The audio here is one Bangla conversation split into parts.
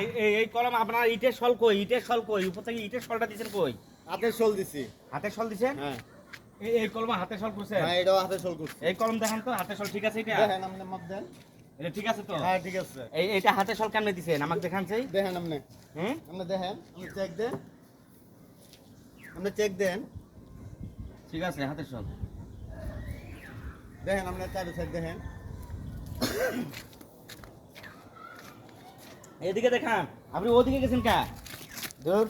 এই- এই কলম আপনার ইটের সল কই? ইটের সল কই? উপর থেকে ইটের সলটা দিছেন কই? হাতের শোল দিছি। হাতের সল দিছেন? হ্যাঁ। এই এই কলম হাতের সল করছেন? হ্যাঁ এটাও হাতের শোল করছি। এই কলম দেখেন তো হাতের সল ঠিক আছে এটা? দেখেন আপনি মত দেন। এটা ঠিক আছে তো? হ্যাঁ ঠিক আছে। এই এটা হাতের সল কেমনে দিছেন? আমাকে দেখান চাই দেখেন আপনি। হুম? আপনি দেখেন আপনি চেক দেন। আপনি চেক দেন। ঠিক আছে হাতের সল দেখেন আপনি চারু সাইড দেখেন। এদিকে দেখান আপনি ওদিকে গেছেন কা? দূর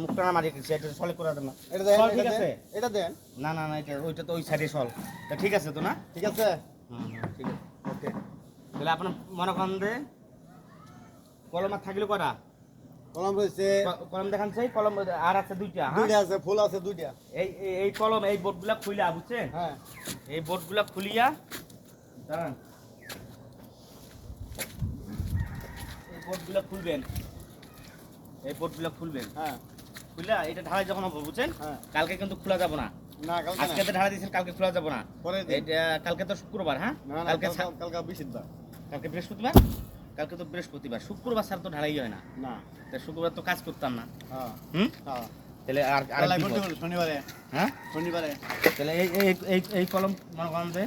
মুখটা না গেছে এটা সলে করে দেন না এটা দেখেন ঠিক আছে। এটা দেন। না না না এটা ওইটা তো ওই সাইডে সল তা ঠিক আছে তো না? ঠিক আছে। হুম ঠিক আছে ওকে। তাহলে আপনার মনে করেন যে কলম থাকলে করা? কলম রয়েছে কলম দেখান চাই কলম আর আছে দুইটা হ্যাঁ? দুইটা আছে ফুল আছে দুইটা। এই এই- কলম এই বোর্ডগুলা খুইলা বুঝছেন? হ্যাঁ। এই বোর্ডগুলা খুলিয়া দাঁড়ান। এই বোর্ডগুলা খুলবেন। এই বোর্ডগুলা খুলবেন। হ্যাঁ। খুললা এটা ঢালাই যখন হবে বুঝছেন? হ্যাঁ। কালকে কিন্তু খোলা যাব না। না কালকে আজকে তো ঢালাই দিয়েছেন কালকে খোলা যাব না। এটা কালকে তো শুক্রবার হ্যাঁ? কালকে কালকে বৃহস্পতিবার। কালকে বৃহস্পতিবার? কালকে তো বৃহস্পতিবার শুক্রবার স্যার তো ঢালাই হয় না। না। তা শুক্রবার তো কাজ করতাম না। হ্যাঁ। হুম? হ্যাঁ। তাহলে আর শনিবারে। হ্যাঁ? শনিবারে। তাহলে এই এই এই কলম মনে করেন যে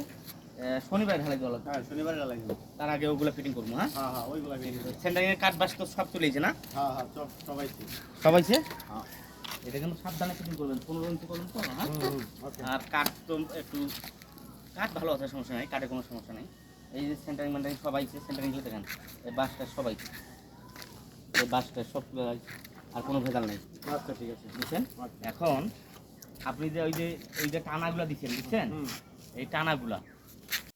শনিবার ঢালাই দেওয়া হ্যাঁ শনিবারে লাগবে তার আগে ওগুলো ফিটিং করব হ্যাঁ? হ্যাঁ হ্যাঁ ওইগুলা নিয়ে সেন্টারিং এর কাঠ বাস তো সব চলেছে না? হ্যাঁ হ্যাঁ সব সবাই ঠিক। সবাইছে হ্যাঁ। এটা কিন্তু সাবধানে ফিটিং করবেন পনেরো ইঞ্চি করবেন তো হ্যাঁ? আর কাঠ তো একটু কাঠ ভালো আছে সমস্যা নাই কাঠে কোনো সমস্যা নেই। এই যে সেন্টারিং মেন্টারিং সবাই সেন্টারিংগুলো দেখেন। এই বাসটা সবাই। এই বাসটা সব আর কোনো ভেজাল নাই। আচ্ছা ঠিক আছে। বুঝছেন? এখন আপনি যে ওই যে ওই যে টানাগুলো দিচ্ছেন বুঝছেন? এই টানাগুলা।